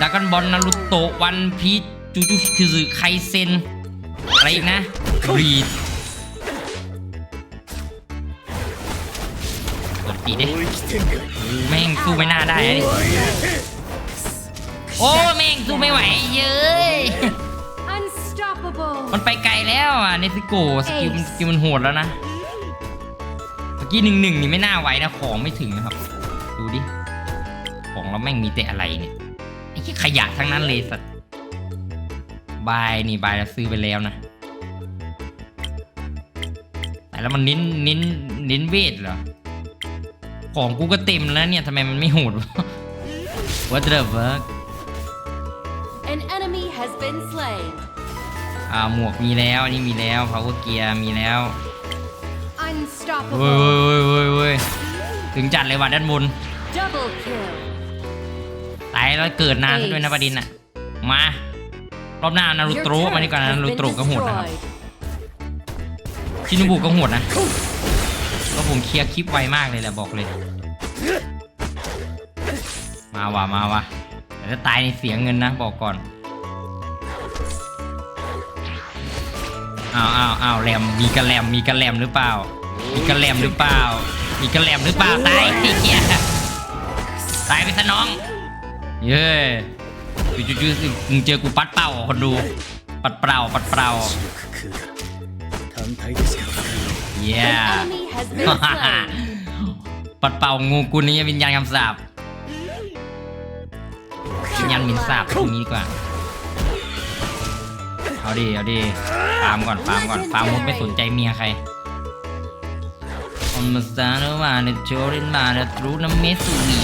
ดากกันบอลนารุโตะวันพีชจูจูคือคือไคเซนอะไรอีกนะรีดกดอีดิแม่งสู้ไม่น่าได้ดิโอ้แม่งสู้ไม่ไหวเย้ยมันไปไกลแล้วอะเนซิโกสกิลสกิลมันโหดแล้วนะเมื่อกี้หนึ่งหนึ่งนี่ไม่น่าไหวนะของไม่ถึงนะครับ ดูดิ ของเราแม่งมีแต่อะไรเนี่ย ขยะทั้งนั้นเลยสัตว์บายนี่บายเราซื้อไปแล้วนะ แต่แล้วมันเน้นเน้นเน้นเวทเหรอ ของกูก็เต็มแล้วเนี่ยทำไมมันไม่โหดวะ What the fuck An enemy has been slain. อ่าหมวกมีแล้วอันนี้มีแล้ว power gear มีแล้วเว้ย Unstoppable. เว้ยเว้ยเว้ยถึงจัดเลยว่ะด้านบน Double kill. ตายแล้วเกิดนานซะด้วยนะประเด็นน่ะ มารอบหน้านารู Your โตะมาดีกว่า turret นา has รู been โตะก็โหดนะครับ destroyed. ชินุบุก็โหดนะก็ผมเคลียร์คลิปไวมากเลยแหละบอกเลย มาว่ะมาว่ะแต่ถ้าตายในเสียเงินนะบอกก่อนอ้าวอ้าวอ้าวแรมมีกระแรมมีกระแรมหรือเปล่า มีกระแรมหรือเปล่า มีกระแรมหรือเปล่าตายไอ้เหี้ยตายไปซะน้อง เย้จู่ๆมึงเจอกูปัดเป่าคนดู ปัดเปล่าปัดเปล่าเย้ปัดเป่างูกูนี้วิญญาณคำสาบวิญญาณมินสาบตรงนี้กว่าเอาดีเอาดีฟาร์มก่อนฟาร์มก่อนฟาร์มมุดไม่สนใจเมียใครอมมาซาโนมาเนโจรินมาเนตรูนัมเมสุวี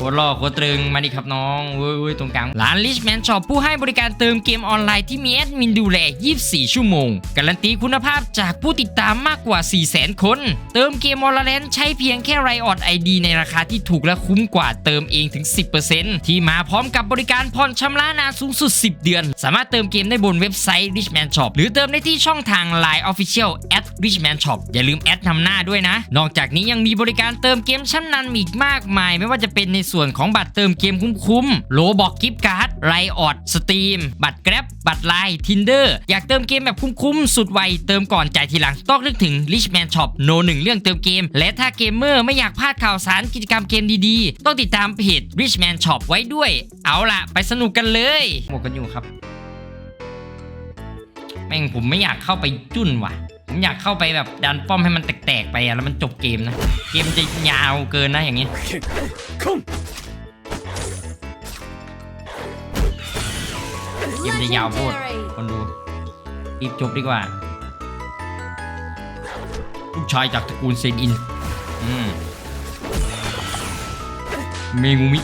คตรหล่อโคตรตรึงมาดิครับน้องเว้ยเว้ยตรงกลางร้าน Richman Shop ผู้ให้บริการเติมเกมออนไลน์ที่มีแอดมินดูแล 24 ชั่วโมง การันตีคุณภาพจากผู้ติดตามมากกว่า 400,000 คน เติมเกมออนไลน์ใช้เพียงแค่ไรออดไอดีในราคาที่ถูกและคุ้มกว่าเติมเองถึง 10%ที่มาพร้อมกับบริการผ่อนชำระนานสูงสุด 10 เดือน สามารถเติมเกมได้บนเว็บไซต์ Richman Shop หรือเติมได้ที่ช่องทาง Line Official at Richman Shop อย่าลืมแอดนำหน้าด้วยนะ นอกจากนี้ยังมีบริการเติมเกมชั้นนำอีกมากมาย ไม่ว่าจะเป็นในส่วนของบัตรเติมเกมคุ้มๆโลบอกกิฟต์การ์ดไรออดสตรีมบัตรแกร็บบัตรไลน์ทินเดอร์อยากเติมเกมแบบคุ้มๆสุดไวเติมก่อนจ่ายทีหลังต้องนึกถึง Richman Shop โนหนึ่งเรื่องเติมเกม และถ้าเกมเมอร์ไม่อยากพลาดข่าวสารกิจกรรมเกมดีๆ ต้องติดตามเพจ Richman Shop ไว้ด้วย เอาล่ะ ไปสนุกกันเลยหมวกกันอยู่ครับ แม่งผมไม่อยากเข้าไปจุ้นว่ะ ผมอยากเข้าไปแบบดันป้อมให้มันแตกๆไปอะแล้วมันจบเกมนะ เกมจะยาวเกินนะอย่างนี้เกมจะยาวโคตรคนดูรีบจบดีกว่าลูกชายจากตระกูลเซนอินเมงูมิ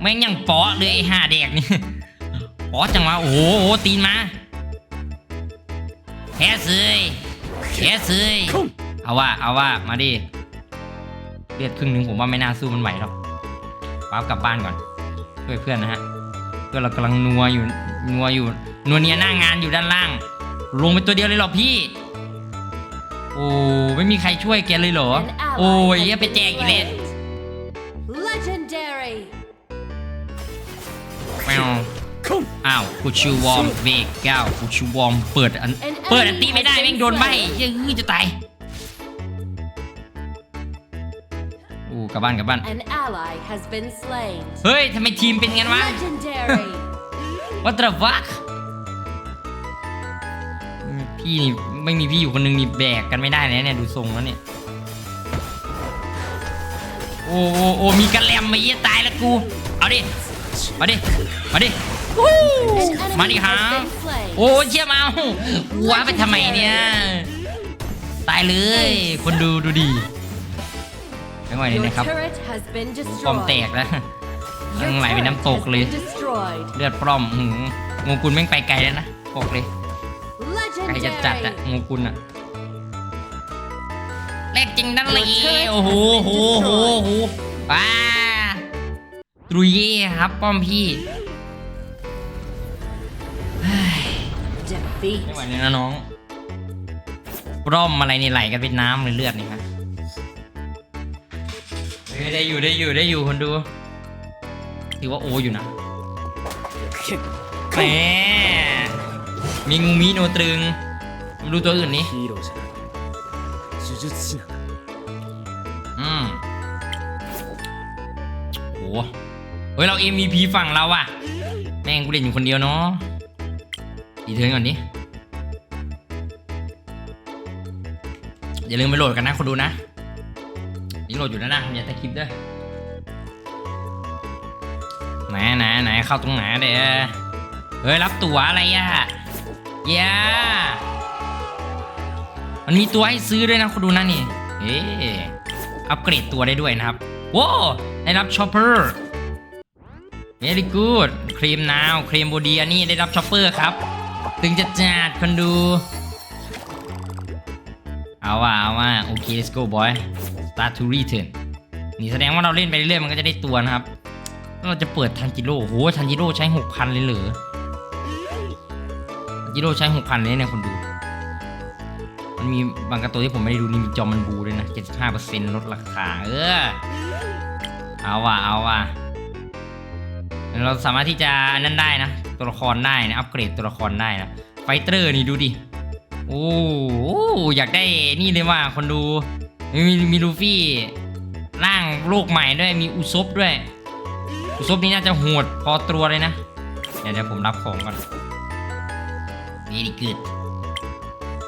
แม่งยังปอเลยไอ้ห่าแดกนี่ปอจังวะโอ้โหตีนมา แค่ซื้ยแค่ซื้ยเอาว่าเอาว่ามาดิเลือดครึ่งนึงผมว่าไม่น่าสู้มันไหวหรอกป้ากลับบ้านก่อนช่วยเพื่อนนะฮะเพื่อนเรากำลังนัวอยู่นัวอยู่นัวเนียหน้างานอยู่ด้านล่าง ลงไปตัวเดียวเลยหรอพี่ โอ้ไม่มีใครช่วยแกเลยเหรอ โอ้ยอย่าไปแจกอีกเลส Legendary แมว อ้าวกูชูวอร์มเบรกเก้ากูชูวอร์มเปิดอัน An เปิดอันตี enemy ไม่ได้ has แม่ง been โดนใบ slain. ยื้อจะตายโอ้กลับบ้านกลับบ้าน An ally has been slain. เฮ้ยทำไมทีมเป็นงั้นวะ Legendary. What the fuck พี่นี่ไม่มีพี่อยู่คนหนึงนี่แบกกันไม่ได้เลยเนี่ยดูทรงแล้วเนี่ยโอ้โอ้โอ้มีกระแลมมาเยี่ยตายแล้วกู เอาดิ มาดิ มาดิวู้ An มาดิ enemy ครั has บ been slain. โอ้เชี่ยมาว้าไปทำไมเนี่ย ตายเลย คนดูดูดีไม่ไหวเลย Your นะครับ turret has been ปอมแต destroyed. กแล้ว Your ยังไหลไป turret น้ำตก has เลย been destroyed. เลือดปล้อมหืมงูกุลแม่งไปไกลแล้วนะบอกเลยไกลจะจัดอะ Legendary. งูกุลอะแรกจริงนั่นเลย Your turret โอ้โห has โอ้ been โหโอ้โหโอ้โหป้า ตรุยเย่ครับ ป้อมพี่ไม่ไหวเลยนะน้อง ร่อมอะไรในไหลกันเป็นน้ำหรือเลือดนี่ครับได้อยู่ได้อยู่ได้อยู่คนดู ถือว่าโออยู่นะแหมมีงูมีโนตรึง ดูตัวอื่นนี้อืมโห เฮ้ยเรา MVP ฝั่งเราอะแม่งกูเล่นอยู่คนเดียวเนาะดีเทิร์นก่อนดิอย่าลืมไปโหลดกันนะคนดูนะนี่โหลดอยู่นะนะอย่าตะคลิปด้วยไหนไหนไหนเข้าตรงไหนเด้อเฮ้ยรับตั๋วอะไรอะเย้มันมีตัวให้ซื้อด้วยนะคนดูนะนี่เอ๊อัปเกรดตัวได้ด้วยนะครับโว้ได้รับชอปเปอร์ very good ครีมนาวครีมโบดีอันนี้ได้รับช็อปเปอร์ครับ ถึงจะจัดคนดู เอาว่าเอาว่าโอเค let's go boy start to return นี่แสดงว่าเราเล่นไปเรื่อยๆมันก็จะได้ตัวนะครับแล้วเราจะเปิดทันจิโร่โหทันจิโร่ใช้6,000เลยเหรอทันจิโร่ใช้6,000เลยเนี่ยคนดู มันมีบางกระตัวที่ผมไม่ได้ดูนี่มีจอมันบูด้วยนะ75%ลดราคาเออเอาว่ะเอาว่ะ เราสามารถที่จะอันนั้นได้นะ ตัวละครได้นะอัปเกรดตัวละครได้นะไฟเตอร์นี่ดูดิโอ้โหอยากได้นี่เลยว่าคนดูมีมีลูฟี่ร่างโลกใหม่ด้วยมีอุซบด้วย อุซบนี่น่าจะโหดพอตัวเลยนะ เดี๋ยวเดี๋ยวผมรับของก่อนนี่ดีกิด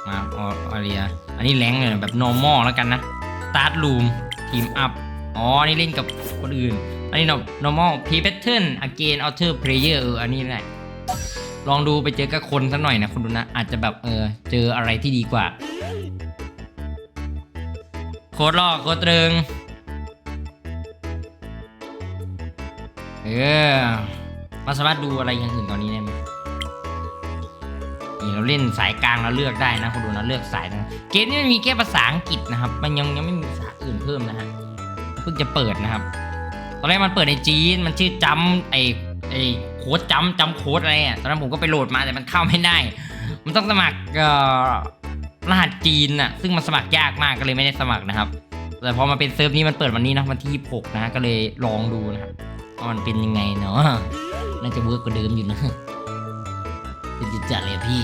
มาออเรียอันนี้แรงเลยแบบ normal แล้วกันนะ start room team up อ๋อนี่เล่นกับคนอื่น อันนี้ normal play pattern again outer player เอออันนี้แหละลองดูไปเจอกับคนสักหน่อยนะคุณดูนะ อาจจะแบบเออเจออะไรที่ดีกว่า โคตรลอกโคตรตรึง เออมาสามารถดูอะไรอย่างอื่นตอนนี้ได้ไหมนี่เราเล่นสายกลางเราเลือกได้นะคุณดูนะเลือกสายนะเกมนี้มันมีแค่ภาษาอังกฤษนะครับ มันยังยังไม่มีภาษาอื่นเพิ่มนะฮะเพิ่งจะเปิดนะครับ ตอนแรกมันเปิดในจีนมันชื่อจัมไอไอโค้ดจัมจัมโค้ดอะไรอะตอนนั้นผมก็ไปโหลดมาแต่มันเข้าไม่ได้ มันต้องสมัครเอ่อรหัสจีนอะซึ่งมันสมัครยากมากก็เลยไม่ได้สมัครนะครับ แต่พอมาเป็นเซิร์ฟนี้มันเปิดวันนี้นะวันที่ 26 นะก็เลยลองดูนะครับว่ามันเป็นยังไงเนาะน่าจะเวิร์กกว่าเดิมอยู่นะเป็นจิตจัดเลยพี่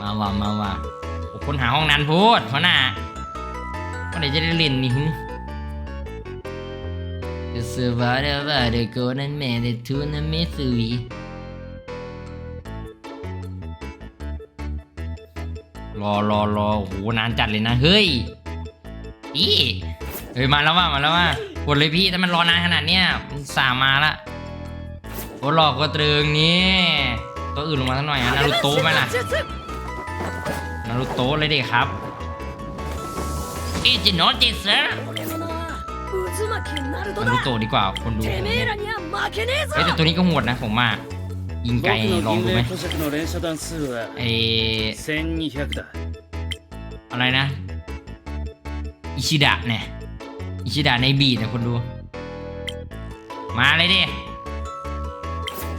มาว่ามาว่าโอ้คนหาห้องนั้นพูดเพราะน่ะวันไหนจะได้เล่นนี่ หึจะเสือว่าเดว่าเดโกนั้นแม่เดทูนั้นไม่สุยรอรอรอโหนานจัดเลยนะ เฮ้ย พี่ เฮ้ย มาแล้วว่ามาแล้วว่ากดเลยพี่ถ้ามันรอนานขนาดเนี้ยมันสามมาละโอ้หลอกก็ตรึงนี่ตัวอื่นลงมาสักหน่อยนะนารูโตะไหมล่ะนารูโตะเลยเด็กครับอีจิโนจิเซอร์ มันรู้ตัวดีกว่าคนดูเอ้แต่ตัวนี้ก็โหดนะผมมากยิงไกลลองดูไหมเออะไรนะอิชิดะเนี่ยอิชิดะในบีดนะคนดู มาเลยดิ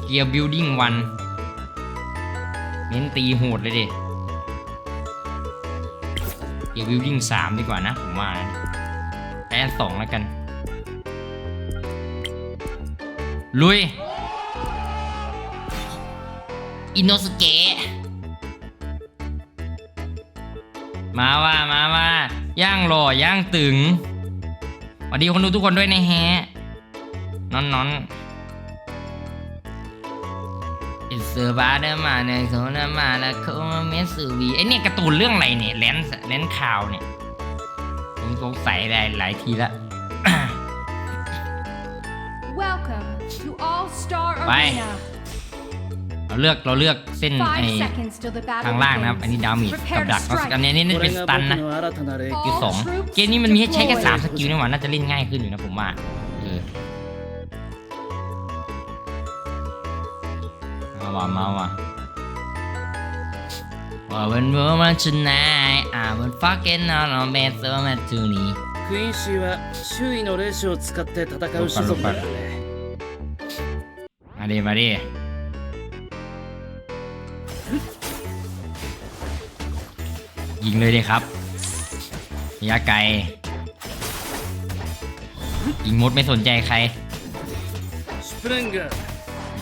เกียร์บิลดิ้งวันเน้นตีโหดเลยดิเกียร์บิลดิ้งสามดีกว่านะผมว่าแอนสองแล้วกัน ลุย อินโนสเกะมาว่ามาว่าย่างหล่อย่างตึงสวัสดีคนดูทุกคนด้วยนะแฮะนอนนอนอิสบาเดมาเนี่ยโซนามาแล้วเขาเมสูวีไอเนี่ยการ์ตูนเรื่องอะไรเนี่ยแลนส์แลนส์ข่าวเนี่ยผมสงสัยหลายหลายทีละ Star Bye. Arena เราเลือกเราเลือกเส้นไอ Five seconds till the battle ทางล่างนะครับ อัน begins. นี้ดามิด Prepare กับ to ดัก strike. อันนี้นี่ こ เป็น れ ส が ตัน 僕 นะ の新たな霊 คือสองเกมนี้มันมีให้ใช้แค่สามสกิลนี่หว่าน่าจะเล่นง่ายขึ้นอยู่นะผมว่าเออมาว่ะมาว่ะว่าวันเมื่อวันชุนนายอ่าวัน fucking on on bed so much to me クイーンシーは周囲の霊視を使って戦う種族だからね มา ดิ มาดิ ยิงเลยดิครับระยะไกล ยิงมดไม่สนใจใคร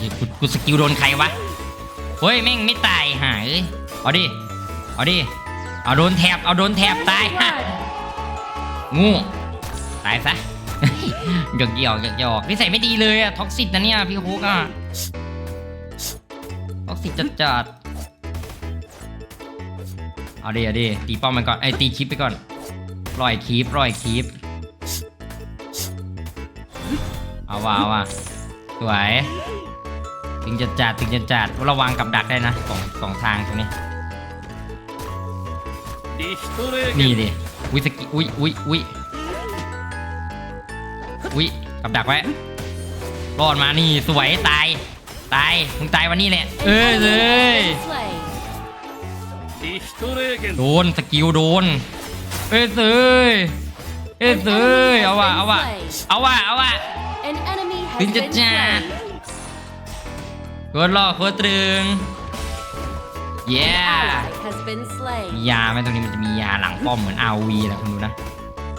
ยกูกูสกิลโดนใครวะ เฮ้ย แม่งไม่ตายหายเอาดิ เอาดิ เอาโดนแถบ เอาโดนแถบตายงูตายซะ หยอกหยอกหยอกหยอกนิสัยไม่ดีเลยอะท็อกซิตนะเนี่ยพี่ฮุกอะท็อกซิตจัดจัดเอาดิเอาดิตีป้อมมันก่อนไอตีคลิปไปก่อนปล่อยคลิปปล่อยคลิปเอาว่าเอาว่าสวยถึงจะจัดถึงจะจัดระวังกับดักได้นะสองสองทางตรงนี้นี่ดิอุ้ยสกิอุ้ยอุ้ยอุ้ย อุ้ยกับดักไว้รอดมานี่สวยตาย ตาย มึงตายวันนี้แหละ เอ้ยเลยโดนสกิลโดน เอ้ยเอ้ยเอ้ยเอ้ยเอาวะเอาวะเอาวะเอาวะตึงจัดจ้าโคตรหล่อโคตรตรึงเย้ยาไม่ตรงนี้มันจะมียาหลังป้อมเหมือนอาวีแหละคุณดูนะ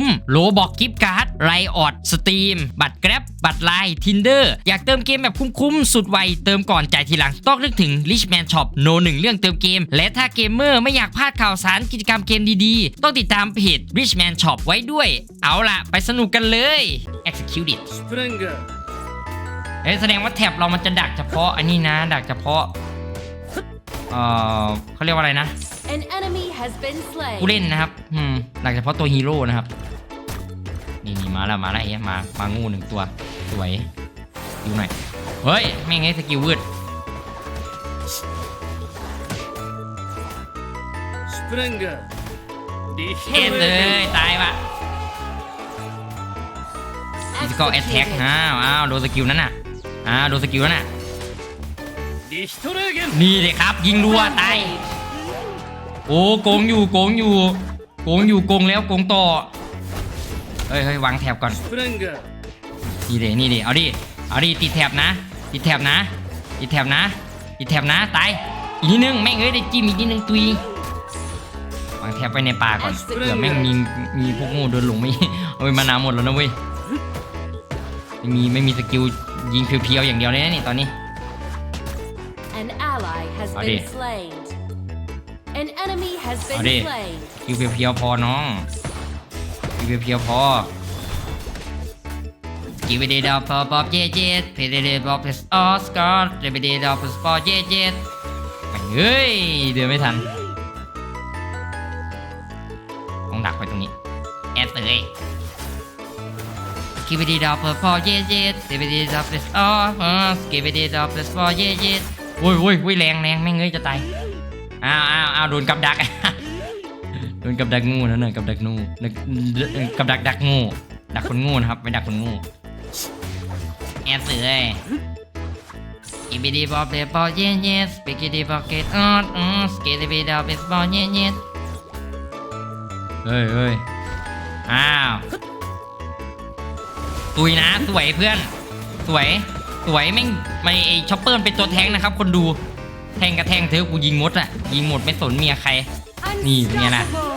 มมโลบอกกิฟต์การ์ดไรออดสตรีมบัตรแกร็บบัตรไลน์ทินเดอร์อยากเติมเกมแบบคุ้มๆ สุดไว เติมก่อนจ่ายทีหลัง ต้องนึกถึง Richman Shop โนหนึ่งเรื่องเติมเกม และถ้าเกมเมอร์ไม่อยากพลาดข่าวสารกิจกรรมเกมดีๆ ต้องติดตามเพจ Richman Shop ไว้ด้วย เอาล่ะ ไปสนุกกันเลย execute it เอ้ยแสดงว่าแท็บเรามันจะดักเฉพาะอันนี้นะ ดักเฉพาะ เอ่อเขาเรียกว่าอะไรนะ An enemy has been slain. ผู้เล่นนะครับอืมหลักเฉพาะตัวฮีโร่นะครับ นี่นมาแล้วมาแล้วเอ๊ะมามางูหนึ่งตัว สวยดูหน่อย เฮ้ยแม่งไอ้สกิลวืดสปริงเกอ็นเลยตายว่ะสกอร์แอตแทกอ้าอ้าวโดนสกิลนั้นน่ะอ้าวโดนสกิลนั้นน่ะนี่เลยครับ ยิงรัวตาย โอ้โกงอยู่โกงอยู่โกงอยู่โกงแล้วโกงต่อเฮ้ยเฮ้ยวางแถบก่อนนี่เดนี่เดเอาดิเอาดิติดแถบนะติดแถบนะติดแถบนะติดแถบนะตายอีกนิดนึงแม่งเอ้ยได้จิ้มอีกนิดนึงตุยวางแถบไปในป่าก่อนเผื่อแม่งมีมีพวกงูเดินหลงไม่เอาไปมานาหมดแล้วนะเว้ยไม่มีไม่มีสกิลยิงเพียวๆอย่างเดียวเลยนะนี่ตอนนี้เอาดิ An enemy has been Ở đi. slain. สกิลเพียวๆพอน้องสกิลเพียวๆพอสกิลไปเดดอปปอปเจเจเพเดเดบอปเพสออสกอร์เดไปเดดอปสปอเจเจแม่งเฮ้ยเดินไม่ทันต้องดักไปตรงนี้แอดเลยกิบดีดอปพอเจเจเดไปเดดอปเพสออสกิบดีดอปสปอเจเจโอ้ยโอ้ยโอ้ยแรงแรงแม่งเอ้ยจะตาย อ้าวอ้าวอ้าวโดนกับดัก โดนกับดักงูนะเนี่ยกับดักงูดักกับดักดักงูดักคนงูนะครับไม่ดักคนงูแอบเสือเลยอีบีดีบอปเดบอลเย็นเย็นสปิกิดีบอเกตออดอือสเกตบีดาเบสบอลเย็นเย็นเฮ้ยเฮ้ยอ้าวตุยนะสวยเพื่อน สวย สวยแม่งไม่ไอช็อปเปอร์เป็นตัวแทงนะครับ คนดู แทงกระแทงเธอะกูยิงมดอะยิงหมดไม่สนเมียใคร นี่เป็นไงล่ะ Unstoppable.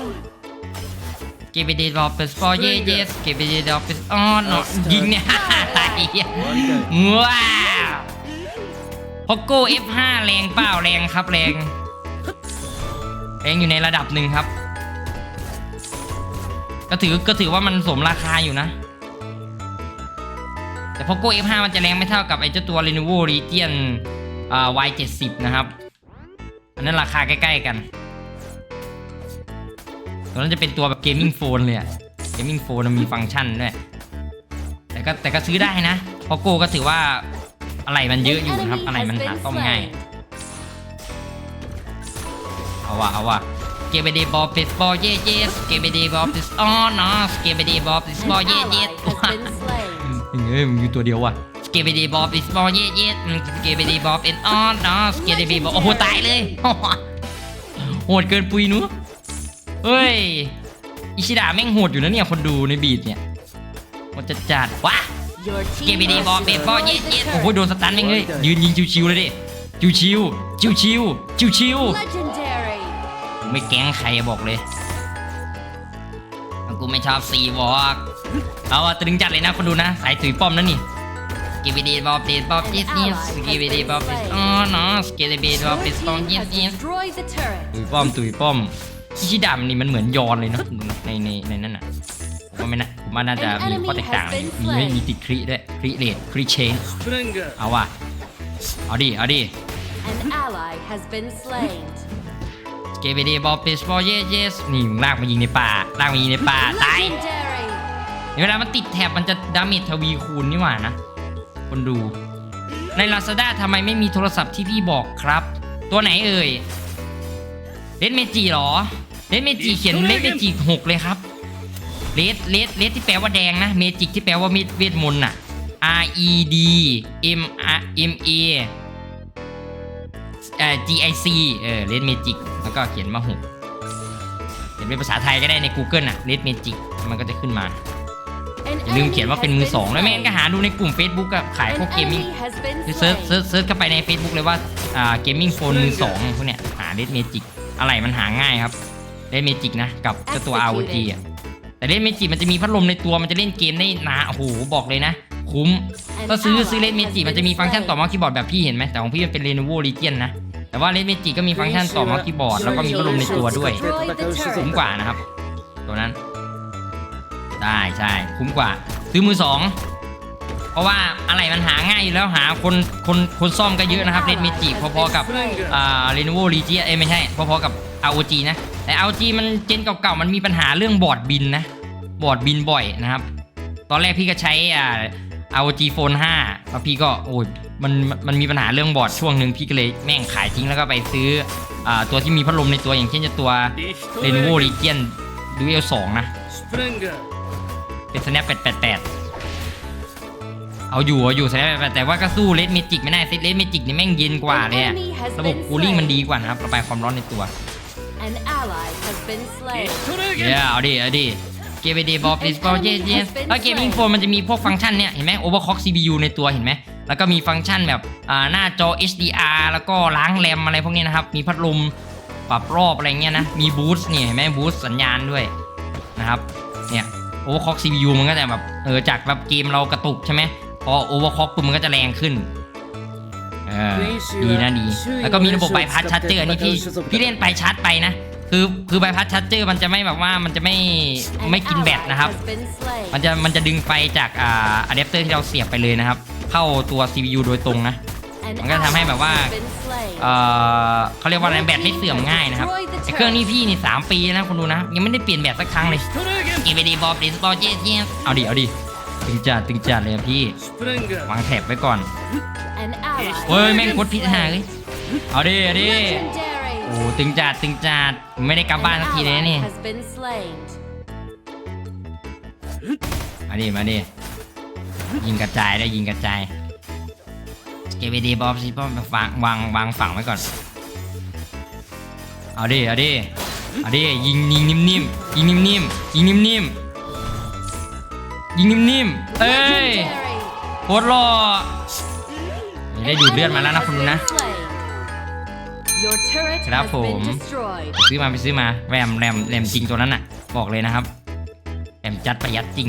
เกบเดดอปเปสปอร์เยเยสเกบเดดอปเปสออนยิงเนี่ยตายว้าวฮอกโก้ F5 แรงเปล่าแรงครับแรงแรงอยู่ในระดับหนึ่งครับ ก็ถือก็ถือว่ามันสมราคาอยู่นะ แต่พอโก้ F5 มันจะแรงไม่เท่ากับไอ้เจ้าตัว Lenovo Legion อ่า Y70 นะครับ อันนั้นราคาใกล้ ๆ กัน ตัวนั้นจะเป็นตัวแบบเกมมิ่งโฟนเลยอะเกมมิ่งโฟนมีฟังก์ชันด้วย แต่ก็แต่ก็ซื้อได้นะ เพราะโกก็ถือว่าอะไรมันเยอะอยู่นะครับ อะไรมันหาต้อมง่าย เอาว่ะเอาว่ะ Skibidi Bob is ball yeah yeah Skibidi Bob is on no Skibidi Bob is An ball yeah ally yeah has been slain. เฮ้ยมึงอยู่ตัวเดียวว่ะ Skibidi Bob is ball yeah yeah Skibidi Bob is on no Skibidi Bob โอ้โหตายเลยโหดเกินปุยหนูเฮ้ยอิชิดะแม่งโหดอยู่นะเนี่ยคนดูในบีดเนี่ยมันจะจัดว้า Your เก team มดีบอลเบสบอลเย็ด destroyed เย็ด the โอ้โห turret. โดนสตันแม่งเลยยืนยิงชิวๆเลยดิชิวๆชิวๆชิว Legendary. ๆไม่แก๊งใครบอกเลยกูไม่ชอบซีวอล์กเอาอะตรึงจัดเลยนะคนดูนะสายถุยป้อมนั่นนี่เกิบิดีบอบติดบอบติดนี่สกิบิดีบอบติดอ๋อเนาะสกิบิดีบอบติดต้องยิดนี่ตุยป้อมตุยป้อมชี้ดำนี่มันเหมือนยอนเลยเนาะในในในนั่นน่ะผมว่ไม่นะมันน่าจะมีข้อแตกต่างมีไม่มีติดคริด้วยคริเลดคริเชนเอาว่ะเอาดิเอาดิเกเบดีบอลปิสบอลเยสเยสนี่มึงลากมายิงในป่าลากมายิงในป่าตายเวลามันติดแถบมันจะดาเมจทวีคูณนี่หว่านะ คนดู ใน Lazada ทำไมไม่มีโทรศัพท์ที่พี่บอกครับ ตัวไหนเอ่ยเลดเมจิหรอเลดเมจิเขียนเลดเมจิหกเลยครับเลดเลดเลดที่แปลว่าแดงนะ เมจิกที่แปลว่าเมเวทมนต์น่ะ R E D M R M A เอ่อ G I C เออเลดเมจิกแล้วก็เขียนมาหกเขียนเป็นภาษาไทยก็ได้ใน Google น่ะเลดเมจิกมันก็จะขึ้นมา An อย่า ลืม enemy เขียนว่า has เป็นมือ been สองแล้วแม่ง slain. ก็หาดูในกลุ่ม Facebook อะขายพว An กเกมมิ่ง enemy has been เซิร์ช slain. เซิร์ชเซิร์ชเข้าไปใน Facebook เลยว่าอ่าเกมมิ่งโฟนมือสองพวกเนี้ยหาเลดเมจิกอะไรมันหาง่ายครับเลดเมจิกนะกับเจ้าตัว ROG อะแต่เลดเมจิกมันจะมีพัดลมในตัวมันจะเล่นเกมได้นานโอ้โหบอกเลยนะ คุ้ม An ก็ซื้อซื้อเล ally ดเม has จิ been มันจะมีฟังก์ชันต่อ slain. เมาส์คีย์บอร์ดแบบพี่เห็นไหมแต่ของพี่มันเป็น Lenovo Legion นะแต่ว่าเลดเมจิก็มีฟังก์ชันต่อเมาส์คีย์บอร์ดแล้วก็มีพัดลมในตัวด้วย คุ้มกว่านะครับ ตัวนั้น ใช่ใช่คุ้มกว่า ซื้อมือสองเพราะว่าอะไรมันหาง่ายอยู่แล้วหาคนคนคนซ่อมก็เยอะนะครับเรดมิจิพอๆกับอ่าเรโนโวรีเจีเอไม่ใช่พอๆกับ ROG นะแต่ ROG มันเจนเก่าๆมันมีปัญหาเรื่องบอร์ดบินนะบอร์ดบินบ่อยนะครับ ตอนแรกพี่ก็ใช้อ่า ROG Phone 5แล้วพี่ก็โอ้ยมันมันมีปัญหาเรื่องบอร์ดช่วงหนึ่งพี่ก็เลยแม่งขายทิ้งแล้วก็ไปซื้ออ่าตัวที่มีพัดลมในตัวอย่างเช่นจะตัวเรโนโวรีเจียนดูเอลสองนะ เป็น snap แปดเอาอยู่เอาอยู่ snap แปดแต่ว่าก็สู้เลดเมจิกไม่ได้เซตเลดเมจิกนี่แม่งเย็นกว่าเลยอะระบบคูลิ่งมันดีกว่านะครับระบายความร้อนในตัวเดี๋ยวเอาดิเอาดิเกมไปดีบอฟดิสบอลเยสเยสแล้วเกมอินโฟมันจะมีพวกฟังก์ชันเนี่ยเห็นไหมโอเวอร์คล็อก CPU ในตัวเห็นไหมแล้วก็มีฟังก์ชันแบบหน้าจอ HDR แล้วก็ล้างแรมอะไรพวกนี้นะครับ มีพัดลมปรับรอบอะไรเงี้ยนะ มีบูสต์เนี่ยเห็นไหมบูสต์สัญญาณด้วยนะครับ เนี่ย overclock CPU มันก็จะแบบเออจากแบบเกมเรากระตุกใช่ไหมพอ overclock ปุ๊บมันก็จะแรงขึ้นเออดีนะดี แล้วก็มีระบบใบพัดชาร์เจอร์นี่พี่พี่เล่นไปชาร์จไปนะ คือคือใบพัดชาร์เจอร์มันจะไม่แบบว่ามันจะไม่ An ไม่กินแบต ally นะครับ has been slain. มันจะมันจะดึงไฟจากอ่าอะแดปเตอร์ที่เราเสียบไปเลยนะครับ เข้าตัว CPU โดยตรงนะ An มันก็ทำให้แบบว่าเออเขาเรียกว่าอะไรแบตไม่เสื่อมง่ายนะครับเครื่องนี้พี่นี่ 3 ปีแล้วคุณดูนะ ยังไม่ได้เปลี่ยนแบตสักครั้งเลยกีบดีบอบดิสโตเจสเอาดิเอาดิตึงจัดตึงจัดเลยพี่ วางแถบไว้ก่อนเฮ้ยแม่งกดพิษหาเลยเอาดิเอาดิโอ้ตึงจัดตึงจัดไม่ได้กลับบ้านสักทีเลยนี่มาดิมาดิยิงกระจายได้ยิงกระจาย เกมดีบอลซิบอลวางวางวางฝั่งไว้ก่อน เอาดิ เอาดิ เอาดิ ยิงยิงนิ่มๆ ยิงนิ่มๆ ยิงนิ่มๆ ยิงนิ่มๆ เอ้ย Legendary. โคตรหล่อนี่ได้ดูดเลือดมาแล้วนะคุณนะ Your turret ครับ has ผม been destroyed. ซื้อมาไปซื้อมาแรมแรมแรมจริงตัวนั้นน่ะ บอกเลยนะครับแรมจัดประหยัดจริง